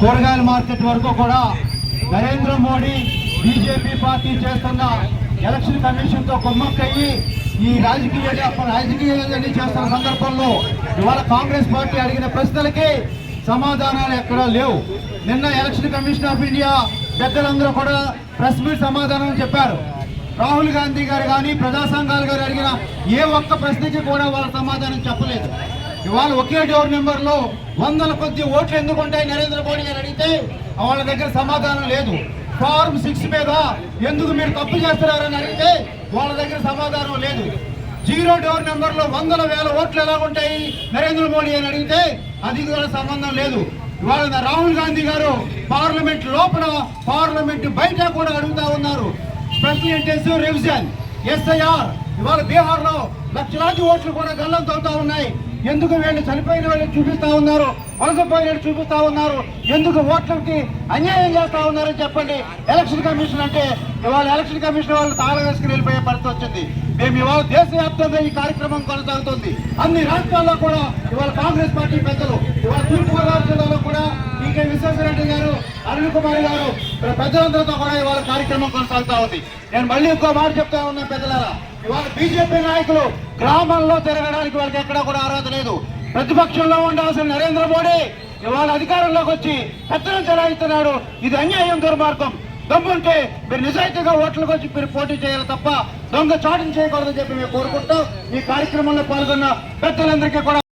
కూరగాయల మార్కెట్ వరకు కూడా నరేంద్ర మోడీ బీజేపీ పార్టీ చేస్తున్న ఎలక్షన్ కమిషన్తో కుమ్మక్కయ్యి ఈ రాజకీయ రాజకీయాలన్నీ చేస్తున్న సందర్భంలో ఇవాళ కాంగ్రెస్ పార్టీ అడిగిన ప్రశ్నలకి సమాధానాలు ఎక్కడా లేవు. నిన్న ఎలక్షన్ కమిషన్ ఆఫ్ ఇండియా పెద్దలందరూ కూడా ప్రెస్ మీట్ సమాధానం చెప్పారు. రాహుల్ గాంధీ గారు కానీ ప్రజా సంఘాలు గారు అడిగిన ఏ ఒక్క ప్రశ్నకి కూడా వాళ్ళ సమాధానం చెప్పలేదు. ఇవాళ ఒకే డోర్ నెంబర్లో వందల కొద్ది ఓట్లు ఎందుకు ఉంటాయి? నరేంద్ర మోడీ గారు అడిగితే వాళ్ళ దగ్గర సమాధానం లేదు. ఫార్మ్ సిక్స్ మీద ఎందుకు మీరు తప్పు చేస్తున్నారని అడిగితే వాళ్ళ దగ్గర సమాధానం లేదు. జీరో డోర్ నెంబర్లో వందల వేల ఓట్లు ఎలా ఉంటాయి? నరేంద్ర మోడీ అని అడిగితే అది కూడా సంబంధం లేదు. ఇవాళ రాహుల్ గాంధీ గారు పార్లమెంట్ లోపల పార్లమెంట్ బయట కూడా అడుగుతా ఉన్నారు. President revision S I R. ఇవాళ బీహార్లో లక్షలాది ఓట్లు కూడా గల్లం ఉన్నాయి. ఎందుకు వీళ్ళు చనిపోయిన వాళ్ళని చూపిస్తా ఉన్నారు? వలసపోయినట్టు చూపిస్తా ఉన్నారు. ఎందుకు ఓట్లకి అన్యాయం చేస్తా ఉన్నారని చెప్పండి. ఎలక్షన్ కమిషన్ అంటే ఇవాళ ఎలక్షన్ కమిషన్ వాళ్ళు తాళ వేసుకుని వెళ్ళిపోయే పరిస్థితి వచ్చింది. మేము ఇవాళ దేశవ్యాప్తంగా ఈ కార్యక్రమం కొనసాగుతుంది. అన్ని రాష్ట్రాల్లో కూడా ఇవాళ కాంగ్రెస్ పార్టీ పెద్దలు ఇవాళ అరుణ్ కుమార్ గారు పెద్దలందరితో కూడా ఇవాళ కార్యక్రమం కొనసాగుతా ఉంది. నేను మళ్ళీ ఇంకో మాట చెప్తా ఉన్నా పెద్దలారా. ఇవాళ బీజేపీ నాయకులు గ్రామాల్లో తిరగడానికి వాళ్ళకి ఎక్కడా కూడా అర్హత లేదు. ప్రతిపక్షంలో ఉండాల్సిన నరేంద్ర మోడీ ఇవాళ అధికారంలోకి వచ్చి పెత్తనం చెలాయిస్తున్నాడు. ఇది అన్యాయం దుర్మార్గం. దమ్ముంటే మీరు నిజాయితీగా ఓట్లకు వచ్చి మీరు పోటీ చేయాలి తప్ప దొంగ చాటును చేయకూడదని చెప్పి మేము కోరుకుంటూ ఈ కార్యక్రమంలో పాల్గొన్న పెద్దలందరికీ కూడా